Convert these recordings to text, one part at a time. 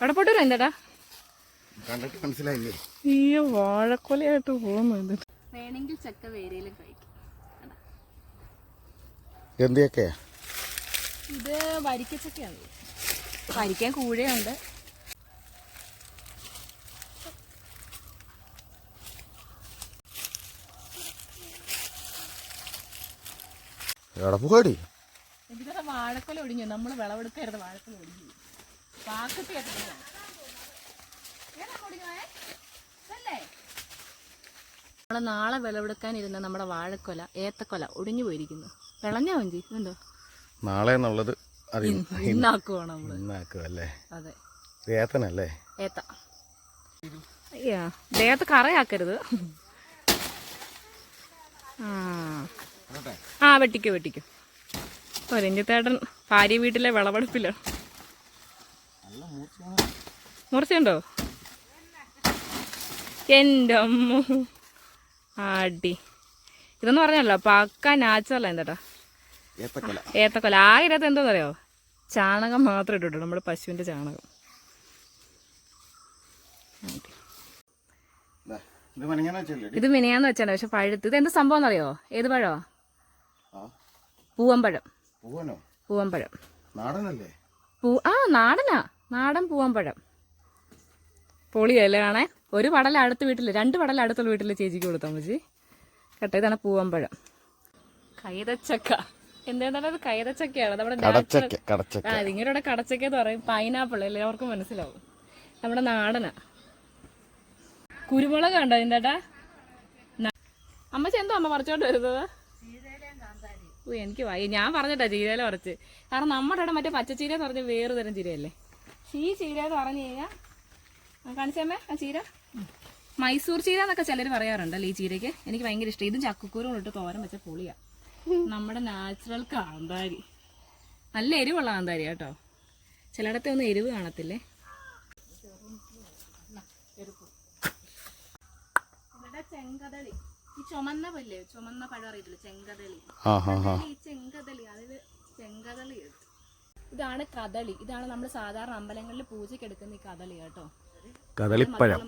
പോയിട്ട് എന്താടാ? കണ്ടിട്ട് മനസ്സിലായില്ലേ? ഈ വാഴക്കൊലയായിട്ട് പോകുന്നു വേണമെങ്കിൽ ചക്ക വേരയിലും കഴിക്കും. എന്തൊക്കെയാ ഇത് വരിക്കച്ചക്കയാണ്. വരിക്കാൻ കൂഴയുണ്ട്. വാഴക്കൊല ഒടിഞ്ഞു? നമ്മൾ വിളവെടുക്കരുത് വാഴക്കൊല ഒടിഞ്ഞു. പാക്കത്തി നമ്മൾ നാളെ വിളവെടുക്കാനിരുന്ന നമ്മുടെ വാഴക്കൊല ഏത്തക്കൊല ഒടിഞ്ഞു പോയിരിക്കുന്നു. വിളഞ്ഞാ വഞ്ചി എന്തോ നാളെ എന്നുള്ളത് ഇന്നാക്കുവാണ് നമ്മൾ ഇന്നാക്കുവല്ലേ അതെ. ഏത്തനല്ലേ? ഏത്ത. അയ്യാ ദേഹത്ത് കറയാക്കരുത്. ആ. ആ വെട്ടിക്കോ വെട്ടിക്കോ. ഓ രഞ്ജിത്തേട്ടൻ ഭാര്യ വീട്ടിലെ വിളവെടുപ്പില്ല മുറിച്ചുണ്ടോ എന്റെ അമ്മ ആടി. ഇതെന്ന് പറഞ്ഞല്ലോ പക്ക നാച്ചുറൽ എന്താ ഏത്തക്കൊല. ഏത്തക്കൊല. ആ ഇതിനകത്ത് എന്താണെന്നറിയോ ചാണകം മാത്രം ഇട്ടിട്ടു നമ്മുടെ പശുവിന്റെ ചാണകം. ഇത് മിനിയാന്ന് വെച്ചാണ് പക്ഷെ പഴുത്ത്. ഇത് എന്ത് സംഭവം എന്നറിയോ? ഏത് പഴോ? പൂവമ്പഴം പൂവനോ? പൂവമ്പഴം നാടനല്ലേ? പൂ ആ നാടനാ. നാടൻ പൂവമ്പഴം പൊളിയല്ലേ കാണേ? ഒരു പടല അടുത്ത വീട്ടിൽ രണ്ട് പടല അടുത്തുള്ള വീട്ടിൽ ചേച്ചിക്ക് കൊടുത്തോ മുച്ചി കേട്ടോ ഇതാണ് പൂവമ്പഴം കൈതച്ചക്ക. എന്താണ് അത് കൈതച്ചക്കയാണ്? നമ്മുടെ ഇങ്ങനെ കടച്ചക്ക കടച്ചക്ക. ആ കടച്ചക്ക എന്ന് പറയും. പൈനാപ്പിൾ എല്ലാവർക്കും മനസ്സിലാവും. നമ്മുടെ നാടനാ. കുരുമുളക് കണ്ടോ എന്താട്ടാ? അമ്മച്ചി എന്തോ അമ്മ പറിച്ചോണ്ട് വരുന്നത്? ഓ എനിക്ക് വയ്യ. ഞാൻ പറഞ്ഞിട്ടാ ചീരയില പറിച്ച്. കാരണം നമ്മുടെ ഇവിടെ മറ്റേ പച്ചച്ചീര എന്ന് പറഞ്ഞ വേറെ തരം ചീരയല്ലേ? ഈ ചീര എന്ന് പറഞ്ഞു കഴിഞ്ഞാൽ കാണിച്ചമ്മേ ആ ചീര? മൈസൂർ ചീര എന്നൊക്കെ ചിലർ പറയാറുണ്ടല്ലോ ഈ ചീരയ്ക്ക്? എനിക്ക് ഭയങ്കര ഇഷ്ടം. ഇതും ചക്കക്കൂരും ഇട്ട് തോരൻ വെച്ച പൊളിയാ. നമ്മുടെ നാച്ചുറൽ കാന്താരി. നല്ല എരിവുള്ള കാന്താരി കേട്ടോ. ചിലയിടത്തെ ഒന്നും എരിവ് കാണത്തില്ലേ? ഇവിടെ ചെങ്കതളി. ഈ ചുമന്ന പല്ലേ ചുമന്ന പഴം അറിയത്തില്ല? ചെങ്കതളി. ഈ ചെങ്കതളി അതിൽ ചെങ്കതളി എടുത്തു ഇതാണ് കദളി. ഇതാണ് നമ്മൾ സാധാരണ അമ്പലങ്ങളിൽ പൂജയ്ക്ക് എടുക്കുന്ന ഈ കദളി കേട്ടോ. കദളിപ്പഴം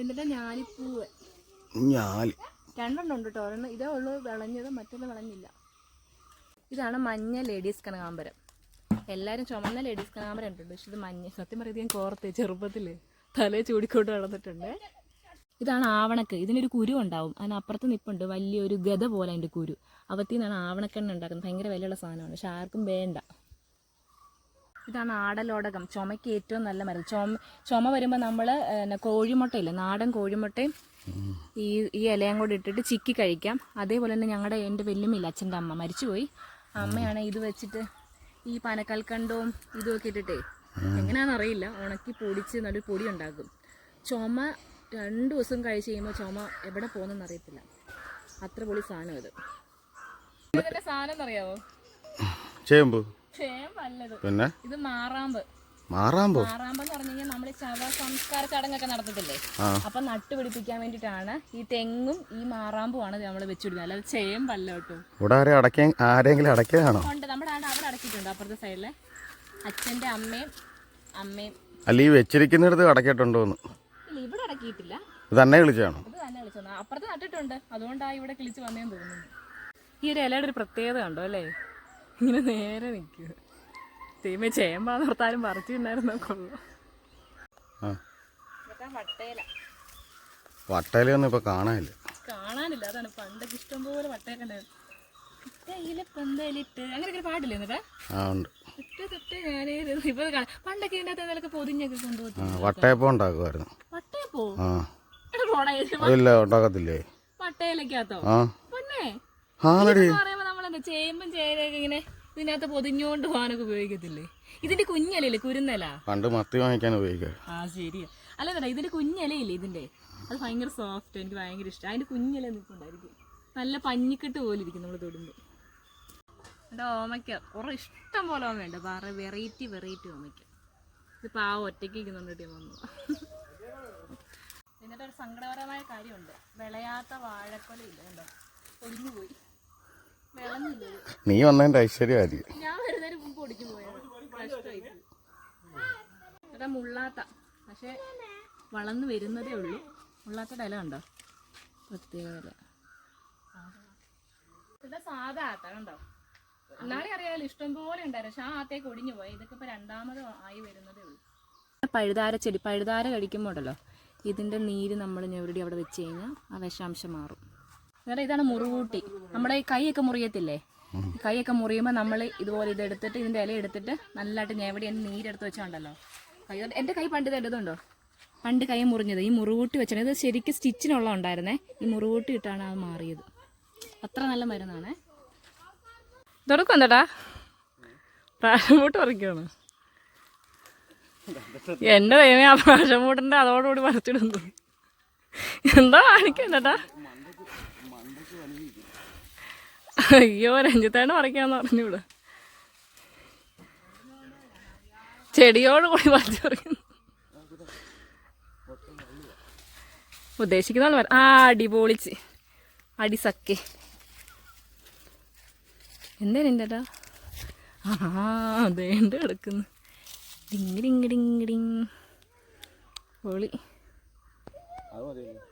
എന്നിട്ട് ഞാലിപ്പൂവ്. ഞാൽ. രണ്ടെണ്ണം ഉണ്ട് കേട്ടോ. ഒരെണ്ണം ഇതേ ഉള്ളൂ വിളഞ്ഞത് മറ്റൊന്ന് വിളഞ്ഞില്ല. ഇതാണ് മഞ്ഞ ലേഡീസ് കനകാമ്പരം എല്ലാവരും ചുമന്ന ലേഡീസ് കനകാമ്പരം ഉണ്ട് പക്ഷെ ഇത് മഞ്ഞ സത്യം പറയുന്നത് ഞാൻ കോർത്ത് ചെറുപ്പത്തിൽ തലേ ചൂടിക്കൊണ്ട് വളർന്നിട്ടുണ്ട്. ഇതാണ് ആവണക്ക്. ഇതിനൊരു കുരു ഉണ്ടാവും. അതിനപ്പുറത്ത് നിപ്പുണ്ട്. വലിയൊരു ഗത പോലെ അതിന്റെ കുരു. അവത്തിൽ നിന്നാണ് ആവണക്കെണ്ണ ഉണ്ടാക്കുന്നത്. ഭയങ്കര വിലയുള്ള സാധനമാണ്. പക്ഷെ ആർക്കും വേണ്ട. ഇതാണ് ആടലോടകം. ചുമയ്ക്ക് ഏറ്റവും നല്ല മരുന്ന്. ചുമ ചുമ വരുമ്പോൾ നമ്മൾ കോഴിമുട്ടയില്ല? നാടൻ കോഴിമുട്ടയും ഈ ഈ ഇലയും കൂടി ഇട്ടിട്ട് ചിക്കി കഴിക്കാം. അതേപോലെ തന്നെ ഞങ്ങളുടെ എന്റെ വെല്ലുമില്ല അച്ഛന്റെ അമ്മ. മരിച്ചുപോയി. അമ്മയാണ് ഇത് വെച്ചിട്ട് ഈ പനക്കൽക്കണ്ടവും ഇതുമൊക്കെ ഇട്ടിട്ടേ. എങ്ങനെയാണെന്നറിയില്ല ഉണക്കി പൊടിച്ച് നല്ലൊരു പൊടി ഉണ്ടാക്കും. ചുമ രണ്ട് ദിവസം കഴിച്ച് കഴിയുമ്പോൾ ചുമ എവിടെ പോകുന്നെന്ന് അറിയത്തില്ല അത്ര പൊളി സാധനം ഇത് സാധനം അറിയാവോ ചേമ്പ്. പിന്നെ? ഇത് മാറാമ്പ്. മാറാമ്പോ? മാറാമ്പ് എന്ന് പറഞ്ഞു കഴിഞ്ഞാൽ നമ്മൾ ചവ സംസ്കാര ചടങ്ങൊക്കെ നടത്തത്തില്ലേ. അപ്പൊ നട്ടുപിടിപ്പിക്കാൻ വേണ്ടിട്ടാണ് ഈ തെങ്ങും ഈ മാറാമ്പുമാണ് നമ്മൾ വെച്ചിടുന്നത് അല്ലാതെ ചേമ്പല്ല കേട്ടോ. ഇവിടെ ആരെ അടയ്ക്കാൻ ആരെങ്കിലും അടയ്ക്കാനാണോ ഉണ്ട്. നമ്മുടെ ആണ്ട് അവിടെ അടക്കിയിട്ടുണ്ട് അപ്പുറത്തെ സൈഡിൽ. അച്ഛന്റെ അമ്മയും അമ്മയും. അല്ല ഈ വെച്ചിരിക്കുന്നിടത്ത് അടയ്ക്കിട്ടുണ്ടോന്ന്. ഇത് തന്നെ വിളിച്ചാണോ ഇത് തന്നെ വിളിച്ചത് അപ്പുറത്ത് നട്ടിട്ടുണ്ട്. അതുകൊണ്ടാണ് ഇവിടെ കിളിച്ച് വന്നേന്ന് തോന്നുന്നു. ഈ ഒരു ഇലയുടെ ഒരു പ്രത്യേകത കണ്ടോ അല്ലേ? ഇങ്ങനെ നേരെ നിൽക്കുക തീമ ചേമ്പാന്ന് ഓർത്താലും പറിച്ചിട്ടുണ്ടായിരുന്നോ കൊള്ളു ആ. വട്ടയില. വട്ടയിലൊന്നും ഇപ്പൊ കാണാനില്ല. കാണാനില്ല. അതാണ് പണ്ടൊക്കെ ഇഷ്ടം പോലെ വട്ടയൊക്കെ ഉണ്ടായിരുന്നു ഇട്ടയിൽ പന്തലിട്ട് അങ്ങനെ ഒരു പാടില്ലേ എന്നിട്ട്? തൊട്ട് ഞാനേ ഇപ്പൊ പണ്ടൊക്കെ ഇതിന്റെ അകത്ത് എന്തെങ്കിലുമൊക്കെ പൊതിഞ്ഞൊക്കെ കൊണ്ടുപോകും വട്ടയപ്പം ഉണ്ടാക്കുമായിരുന്നു ആ. അതില്ല ഉണ്ടാക്കത്തില്ലേ? വട്ടയിലക്കകത്തോ ആ. പിന്നെ. ആ നടി എന്ന് പറയുമ്പോ നമ്മളെന്താ ചേമ്പും ചേനയൊക്കെ ഇങ്ങനെ ഇതിനകത്ത് പൊതിഞ്ഞോണ്ട് പോകാനൊക്കെ ഉപയോഗിക്കത്തില്ലേ? ഇതിന്റെ കുഞ്ഞലയില്ലേ കുരുന്നല? പണ്ട് മത്തി വാങ്ങിക്കാൻ ഉപയോഗിക്കാം. ആ ശരിയാ. അല്ല കേട്ടോ ഇതിന്റെ കുഞ്ഞലയില്ലേ ഇതിന്റെ? അത് ഭയങ്കര സോഫ്റ്റ് എനിക്ക് ഭയങ്കര ഇഷ്ടം. അതിന്റെ കുഞ്ഞല നിൽപ്പുണ്ടായിരിക്കും. നല്ല പഞ്ഞിക്കെട്ട് പോലെ ഇരിക്കും നമ്മൾ തൊടുമ്പോൾ എന്റെ ഓമയ്ക്ക. കുറേ ഇഷ്ടം പോലെ ഓമയുണ്ട്. വേറെ വെറൈറ്റി വെറൈറ്റി ഓമയ്ക്ക. ഇത് ആ ഒറ്റയ്ക്ക് ഇരിക്കുന്നുണ്ട് വന്നു എന്നിട്ട് ഒരു സങ്കടകരമായ കാര്യമുണ്ട്. വിളയാത്ത വാഴക്കൊല ഇല്ല കണ്ടോ ഒടിഞ്ഞു പോയി വിളഞ്ഞില്ല. നീ വന്നതിന്റെ ഐശ്വര്യമായിരിക്കും ഞാൻ വരുന്നതിന് മുമ്പ് ഒടിഞ്ഞു പോയത് കഷ്ടമായി. ഇവിടെ മുള്ളാത്ത. പക്ഷെ വളർന്നു വരുന്നതേ ഉള്ളൂ. മുള്ളാത്തയുടെ ഇല കണ്ടോ? പ്രത്യേക ഇവിടെ സാധാ ആത്ത കണ്ടോ? നാളെ അറിയാമല്ലോ ഇഷ്ടം പോലെ ഉണ്ടായിരുന്നു. പക്ഷെ ആ ആത്തേക്ക് ഒടിഞ്ഞു പോയി ഇതൊക്കെ ഇപ്പൊ രണ്ടാമത് ആയി വരുന്നതേ ഉള്ളൂ. പഴുതാര ചെടി പഴുതാര കഴിക്കുമ്പോഴല്ലോ ഇതിന്റെ നീര് നമ്മൾ ഞെവടി അവിടെ വെച്ച് കഴിഞ്ഞാൽ ആ വിഷാംശം മാറും. വേറെ ഇതാണ് മുറിവൂട്ടി നമ്മുടെ ഈ കൈയൊക്കെ മുറിയത്തില്ലേ? കൈയൊക്കെ മുറിയുമ്പോൾ നമ്മൾ ഇതുപോലെ ഇതെടുത്തിട്ട് ഇതിന്റെ ഇല എടുത്തിട്ട് നല്ലതായിട്ട് ഞെവടി അതിന് നീരെടുത്ത് വെച്ചാണ്ടല്ലോ. കൈ എന്റെ കൈ പണ്ട് ഇതെടുത്തുണ്ടോ പണ്ട് കൈ മുറിഞ്ഞത്. ഈ മുറിവൂട്ടി വെച്ചാണ് ഇത് ശരിക്കും സ്റ്റിച്ചിനുള്ള ഉണ്ടായിരുന്നേ. ഈ മുറിവൂട്ടി ഇട്ടാണ് അത് മാറിയത്. അത്ര നല്ല മരുന്നാണേ. തുടക്കം എന്താടാ? പ്രാശംപൂട്ട് പറിക്കുകയാണ് എന്റെ ദൈവമേ ആ പ്രാശംപൂട്ടിന്റെ അതോടുകൂടി പറിച്ചിടുന്നു. എന്താ കാണിക്കണ്ടട്ടാ അയ്യോ രഞ്ജിത്തേണ്ട പറിക്കാന്ന് പറഞ്ഞൂടെ ചെടിയോട് കൂടി പറിച്ചു പറിക്കുന്നു. ഉദ്ദേശിക്കുന്ന ആ അടിപൊളിച്ച് അടിസക്കെ. എന്തേ നിന്റെടാ ആ അതേണ്ട് കിടക്കുന്നു. ഡിങ് ഡിങ് ഡിങ് ഡിങ്. പൊളി. അത് മതിയല്ലോ.